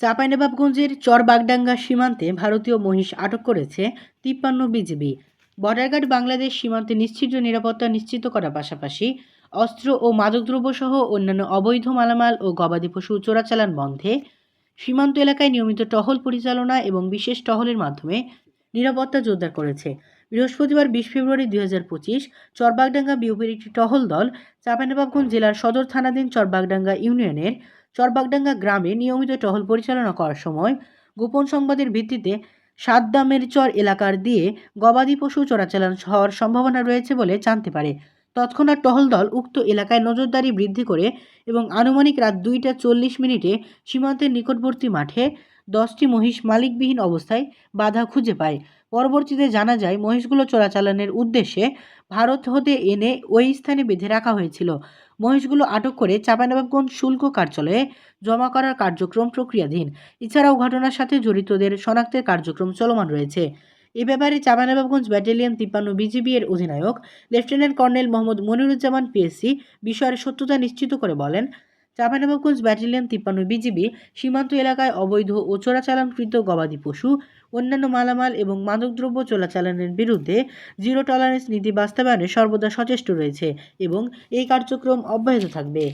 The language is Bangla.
চাঁপাইনবাবগঞ্জের চরবাগডাঙ্গা সীমান্তে ভারতীয় মহিষ আটক করেছে তিপ্পান্ন বিজিবি। বর্ডার বাংলাদেশ সীমান্তে নিশ্চিত নিরাপত্তা নিশ্চিত করার পাশাপাশি অস্ত্র ও মাদকদ্রব্য সহ অন্যান্য অবৈধ মালামাল ও গবাদি পশু চোরাচালান বন্ধে সীমান্ত এলাকায় নিয়মিত টহল পরিচালনা এবং বিশেষ টহলের মাধ্যমে নিরাপত্তা জোরদার করেছে। বৃহস্পতিবার বিশ ফেব্রুয়ারি দুই হাজার পঁচিশ চরবাগডাঙ্গা বিউপির একটি টহল দল চাঁপাইনবাবগঞ্জ জেলার সদর থানাধীন চরবাগডাঙ্গা ইউনিয়নের চরবাগডাঙ্গা গ্রামে নিয়মিত টহল পরিচালনা করার সময় গোপন সংবাদের ভিত্তিতে সাতদামের চর এলাকার দিয়ে গবাদি পশু চোরাচালান হওয়ার সম্ভাবনা রয়েছে বলে জানতে পারে। তৎক্ষণাৎ টহল দল উক্ত এলাকায় নজরদারি বৃদ্ধি করে এবং আনুমানিক রাত দুইটা চল্লিশ মিনিটে সীমান্তের নিকটবর্তী মাঠে দশটি মহিষ মালিকবিহীন অবস্থায় বাধা খুঁজে পায়। পরবর্তীতে জানা যায়, মহিষগুলো চোরাচালানের উদ্দেশ্যে ভারত হতে এনে ওই স্থানে বেঁধে রাখা হয়েছিল। মহিষগুলো আটক করে চাঁপাইনবাবগঞ্জ শুল্ক কার্যালয়ে জমা করার কার্যক্রম প্রক্রিয়াধীন। এছাড়াও ঘটনার সাথে জড়িতদের শনাক্তের কার্যক্রম চলমান রয়েছে। এ ব্যাপারে চাঁপাইনবাবগঞ্জ ব্যাটালিয়ন তিপ্পান্ন বিজিবি এর অধিনায়ক lieutenant colonel Mohammad Moniruzzaman PSC বিষয়ের সত্যতা নিশ্চিত করে বলেন চাঁপাইনবাবগঞ্জ ব্যাটালিয়ন তিপ্পান্ন বিজিবি সীমান্ত এলাকায় অবৈধ ও চোরাচালানকৃত গবাদি পশু, অন্যান্য মালামাল এবং মাদকদ্রব্য চোরাচালানের বিরুদ্ধে জিরো টলারেন্স নীতি বাস্তবায়নে সর্বদা সচেষ্ট রয়েছে এবং এই কার্যক্রম অব্যাহত থাকবে।